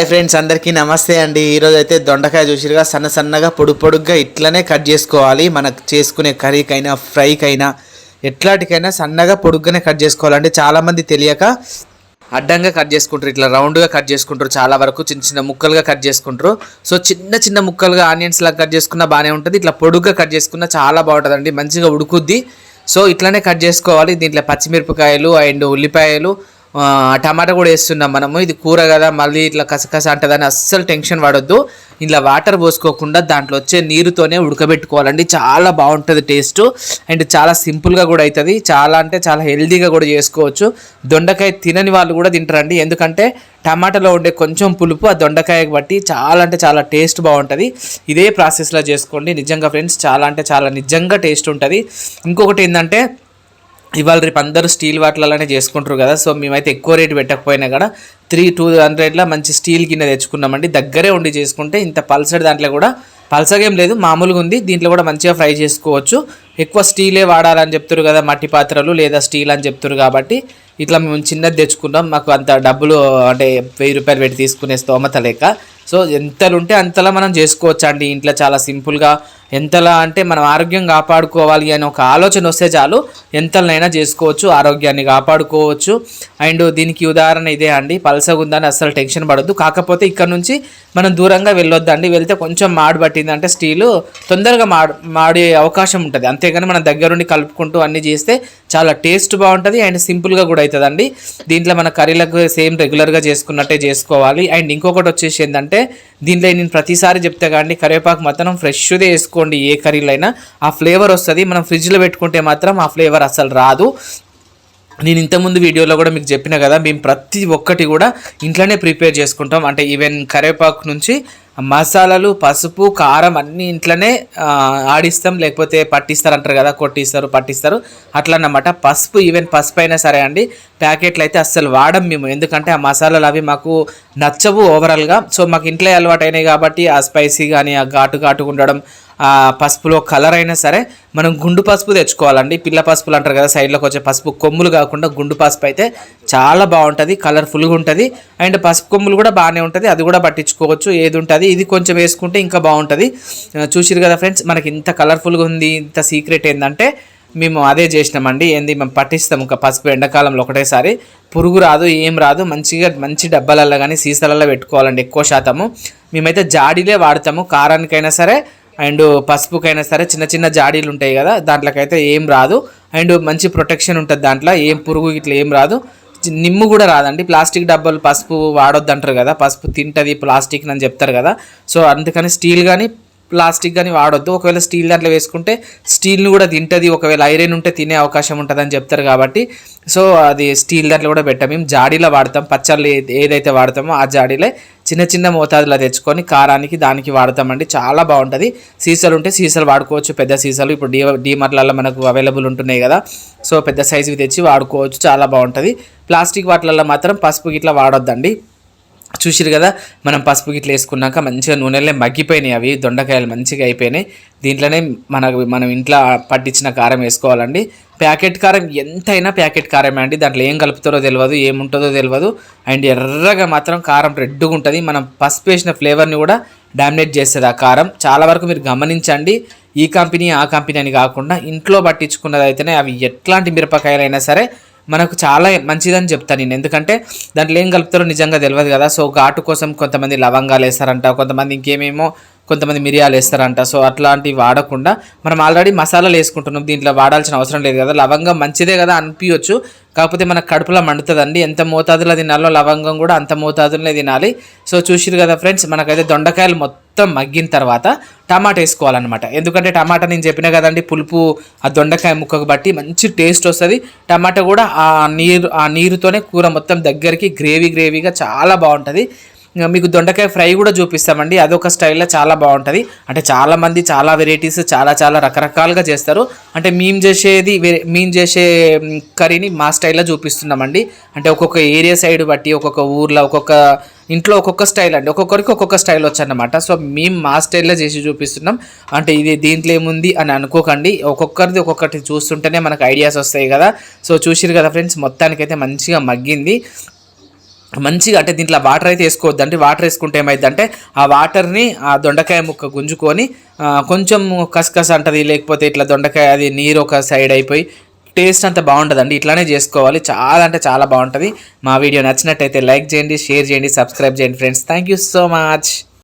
Hi friends అందరికీ నమస్తే అండి. ఈరోజు అయితే దొండకాయ చూసిరుగా సన్న సన్నగా పొడు పొడుగ్గా ఇట్లనే కట్ చేసుకోవాలి. మనకు చేసుకునే కర్రీకైనా ఫ్రైకైనా ఎట్లాంటికైనా సన్నగా పొడుగ్గానే కట్ చేసుకోవాలంటే చాలామంది తెలియక అడ్డంగా కట్ చేసుకుంటారు. ఇట్లా రౌండ్గా కట్ చేసుకుంటారు. చాలా వరకు చిన్న చిన్న ముక్కలుగా కట్ చేసుకుంటారు. సో చిన్న చిన్న ముక్కలుగా ఆనియన్స్ లాగా కట్ చేసుకున్నా బాగానే ఉంటుంది. ఇట్లా పొడుగ్గా కట్ చేసుకున్నా చాలా బాగుంటుందండి. మంచిగా ఉడుకుద్ది. సో ఇట్లానే కట్ చేసుకోవాలి. దీంట్లో పచ్చిమిరపకాయలు అండ్ ఉల్లిపాయలు టమాటా కూడా వేస్తున్నాం మనము. ఇది కూర కదా మళ్ళీ ఇట్లా కసకస అంటదని అస్సలు టెన్షన్ పడొద్దు. ఇలా వాటర్ పోసుకోకుండా దాంట్లో వచ్చే నీరుతోనే ఉడకబెట్టుకోవాలండి. చాలా బాగుంటుంది టేస్ట్. అండ్ చాలా సింపుల్గా కూడా అవుతుంది చాలా అంటే చాలా హెల్దీగా కూడా చేసుకోవచ్చు. దొండకాయ తినని వాళ్ళు కూడా తింటారండి. ఎందుకంటే టమాటాలో ఉండే కొంచెం పులుపు ఆ దొండకాయకి బట్టి చాలా అంటే చాలా టేస్ట్ బాగుంటుంది. ఇదే ప్రాసెస్లో చేసుకోండి. నిజంగా ఫ్రెండ్స్ చాలా అంటే చాలా నిజంగా టేస్ట్ ఉంటుంది. ఇంకొకటి ఏంటంటే ఇవాళ రేపు అందరూ స్టీల్ వాటిలలోనే చేసుకుంటారు కదా సో మేమైతే ఎక్కువ రేటు పెట్టకపోయినా కూడా త్రీ టూ హండ్రెడ్లో మంచి స్టీల్ గిన్నె తెచ్చుకున్నామండి. దగ్గరే ఉండి చేసుకుంటే ఇంత పల్సర్ దాంట్లో కూడా పల్సగేం లేదు మామూలుగా ఉంది. దీంట్లో కూడా మంచిగా ఫ్రై చేసుకోవచ్చు. ఎక్కువ స్టీలే వాడాలని చెప్తారు కదా మట్టి పాత్రలు లేదా స్టీల్ అని చెప్తారు కాబట్టి ఇట్లా మేము చిన్నది తెచ్చుకున్నాం. మాకు అంత డబ్బులు అంటే వెయ్యి రూపాయలు పెట్టి తీసుకునే స్తోమత లేక. సో ఎంతలుంటే అంతలా మనం చేసుకోవచ్చు అండి ఇంట్లో చాలా సింపుల్గా ఎంతలా అంటే మనం ఆరోగ్యం కాపాడుకోవాలి అని ఒక ఆలోచన వస్తే చాలు ఎంతలనైనా చేసుకోవచ్చు ఆరోగ్యాన్ని కాపాడుకోవచ్చు. అండ్ దీనికి ఉదాహరణ ఇదే అండి పలసగుందని అస్సలు టెన్షన్ పడద్దు. కాకపోతే ఇక్కడ నుంచి మనం దూరంగా వెళ్ళొద్దండి. వెళ్తే కొంచెం మాడు పట్టిందంటే స్టీలు తొందరగా మాడు మాడే అవకాశం ఉంటుంది. అంతేగాని మనం దగ్గరుండి కలుపుకుంటూ అన్నీ చేస్తే చాలా టేస్ట్ బాగుంటుంది అండ్ సింపుల్గా కూడా అవుతుందండి దీంట్లో మన కర్రీలకు సేమ్ రెగ్యులర్గా చేసుకున్నట్టే చేసుకోవాలి. అండ్ ఇంకొకటి వచ్చేసి ఏంటంటే దీంట్లో నేను ప్రతిసారి చెప్తే కానీ కరివేపాకు మాత్రం ఫ్రెష్దే వేసుకోండి. ఏ కర్రీలో అయినా ఆ ఫ్లేవర్ వస్తుంది. మనం ఫ్రిడ్జ్లో పెట్టుకుంటే మాత్రం ఆ ఫ్లేవర్ అసలు రాదు. నేను ఇంతకుముందు వీడియోలో కూడా మీకు చెప్పిన కదా మేము ప్రతి ఒక్కటి కూడా ఇంట్లోనే ప్రిపేర్ చేసుకుంటాం. అంటే ఈవెన్ కరివేపాకు నుంచి మసాలాలు పసుపు కారం అన్నీ ఇంట్లోనే ఆడిస్తాం. లేకపోతే పట్టిస్తారు అంటారు కదా కొట్టిస్తారు పట్టిస్తారు. అట్లా అన్నమాట పసుపు ఈవెన్ పసుపు అయినా సరే అండి ప్యాకెట్లు అయితే అస్సలు వాడం మేము. ఎందుకంటే ఆ మసాలాలు అవి మాకు నచ్చవు ఓవరాల్గా. సో మాకు ఇంట్లో అలవాటు కాబట్టి ఆ స్పైసీ కానీ ఆ ఘాటు ఘాటుగా ఉండడం ఆ పసుపులో కలర్ అయినా సరే మనం గుండు పసుపు తెచ్చుకోవాలండి. పిల్ల పసుపులు అంటారు కదా సైడ్లోకి వచ్చే పసుపు కొమ్ములు కాకుండా గుండు పసుపు అయితే చాలా బాగుంటుంది కలర్ఫుల్గా ఉంటుంది. అండ్ పసుపు కొమ్ములు కూడా బాగానే ఉంటుంది. అది కూడా పట్టించుకోవచ్చు. ఏది ఉంటుంది ఇది కొంచెం వేసుకుంటే ఇంకా బాగుంటుంది. చూసిరు కదా ఫ్రెండ్స్ మనకి ఇంత కలర్ఫుల్గా ఉంది ఇంత సీక్రెట్ ఏంటంటే మేము అదే చేసినామండి. ఏంది మేము పట్టిస్తాం ఇంకా పసుపు ఎండాకాలంలో ఒకటేసారి. పురుగు రాదు ఏం రాదు. మంచిగా మంచి డబ్బాలల్లో కానీ సీసాలలో పెట్టుకోవాలండి ఎక్కువ శాతము. మేమైతే జాడీలే వాడతాము కారానికైనా సరే అండ్ పసుపుకైనా సరే చిన్న చిన్న జాడీలు ఉంటాయి కదా దాంట్లోకైతే ఏం రాదు. అండ్ మంచి ప్రొటెక్షన్ ఉంటుంది దాంట్లో ఏం పురుగు ఇట్లా ఏం రాదు. నిమ్ము కూడా రాదండి. ప్లాస్టిక్ డబ్బాలు పసుపు వాడొద్దు అంటారు కదా. పసుపు తింటది ప్లాస్టిక్ అని చెప్తారు కదా. సో అందుకని స్టీల్ కానీ ప్లాస్టిక్ కానీ వాడొద్దు. ఒకవేళ స్టీల్ దాంట్లో వేసుకుంటే స్టీల్ని కూడా తింటుంది. ఒకవేళ ఐరన్ ఉంటే తినే అవకాశం ఉంటుందని చెప్తారు కాబట్టి. సో అది స్టీల్ దాంట్లో కూడా పెట్టాం. మేము జాడీలో వాడతాం. పచ్చళ్ళు ఏదైతే వాడతామో ఆ జాడీలే చిన్న చిన్న మోతాదులో తెచ్చుకొని కారానికి దానికి వాడతామండి. చాలా బాగుంటుంది. సీసాలు ఉంటే సీసాలు వాడుకోవచ్చు. పెద్ద సీసాలు ఇప్పుడు డీ డీమార్ట్లలో మనకు అవైలబుల్ ఉంటున్నాయి కదా. సో పెద్ద సైజువి తెచ్చి వాడుకోవచ్చు. చాలా బాగుంటుంది. ప్లాస్టిక్ వాటిలలో మాత్రం పసుపు గిట్లా వాడొద్దండి. చూసిరు కదా మనం పసుపు గిట్ల వేసుకున్నాక మంచిగా నూనెలే మగ్గిపోయినాయి అవి దొండకాయలు మంచిగా అయిపోయినాయి. దీంట్లోనే మనకు మనం ఇంట్లో పట్టించిన కారం వేసుకోవాలండి. ప్యాకెట్ కారం ఎంతైనా ప్యాకెట్ కారమే అండి. దాంట్లో ఏం కలుపుతారో తెలియదు ఏముంటుందో తెలియదు అండ్ ఎర్రగా మాత్రం కారం రెడ్డుగా ఉంటుంది. మనం పసుపు వేసిన ఫ్లేవర్ని కూడా డామినేట్ చేస్తుంది ఆ కారం. చాలా వరకు మీరు గమనించండి ఈ కంపెనీ ఆ కంపెనీ అని కాకుండా ఇంట్లో పట్టించుకున్నది అయితేనే అవి ఎట్లాంటి మిరపకాయలైనా సరే మనకు చాలా మంచిదని చెప్తాను నేను. ఎందుకంటే దాంట్లో ఏం కలుపుతారో నిజంగా తెలియదు కదా. సో ఘాటు కోసం కొంతమంది లవంగాలు వేస్తారంట కొంతమంది ఇంకేమేమో కొంతమంది మిరియాలు వేస్తారంట. సో అట్లాంటివి వాడకుండా మనం ఆల్రెడీ మసాలాలు వేసుకుంటున్నాం. దీంట్లో వాడాల్సిన అవసరం లేదు కదా. లవంగం మంచిదే కదా అనిపించవచ్చు కాకపోతే మన కడుపులో మండుతుందండి. ఎంత మోతాదులో తినాలో లవంగం కూడా అంత మోతాదులోనే తినాలి. సో చూసిరు కదా ఫ్రెండ్స్ మనకైతే దొండకాయలు మొత్తం మొత్తం మగ్గిన తర్వాత టమాటా వేసుకోవాలన్నమాట. ఎందుకంటే టమాటా నేను చెప్పిన కదండి పులుపు ఆ దొండకాయ ముక్కకు బట్టి మంచి టేస్ట్ వస్తుంది. టమాటా కూడా ఆ నీరు ఆ నీరుతోనే కూర మొత్తం దగ్గరికి గ్రేవీ గ్రేవీగా చాలా బాగుంటుంది. మీకు దొండకాయ ఫ్రై కూడా చూపిస్తామండి. అదొక స్టైల్లో చాలా బాగుంటుంది. అంటే చాలామంది చాలా వెరైటీస్ చాలా చాలా రకరకాలుగా చేస్తారు. అంటే మేము చేసేది వేరే మేము చేసే కర్రీని మా స్టైల్లో చూపిస్తున్నామండి. అంటే ఒక్కొక్క ఏరియా సైడ్ బట్టి ఒక్కొక్క ఊర్లో ఒక్కొక్క ఇంట్లో ఒక్కొక్క స్టైల్ అండి. ఒక్కొక్కరికి ఒక్కొక్క స్టైల్ వచ్చన్నమాట. సో మేము మా స్టైల్లో చేసి చూపిస్తున్నాం. అంటే ఇది దీంట్లో ఏముంది అని అనుకోకండి. ఒక్కొక్కరిది ఒక్కొక్కటి చూస్తుంటేనే మనకు ఐడియాస్ వస్తాయి కదా. సో చూసిరు కదా ఫ్రెండ్స్ మొత్తానికైతే మంచిగా మగ్గింది. మంచిగా అంటే దీంట్లో వాటర్ అయితే వేసుకోవద్దు అంటే వాటర్ వేసుకుంటే ఏమైందంటే ఆ వాటర్ని ఆ దొండకాయ ముక్క గుంజుకొని కొంచెం కసకస అంటది. లేకపోతే ఇట్లా దొండకాయ అది నీరు ఒక సైడ్ అయిపోయి టేస్ట్ అంత బాగుంటుందండి ఇట్లానే చేసుకోవాలి. చాలా అంటే చాలా బాగుంటుంది. మా వీడియో నచ్చినట్టయితే లైక్ చేయండి షేర్ చేయండి సబ్స్క్రైబ్ చేయండి friends. Thank you so much.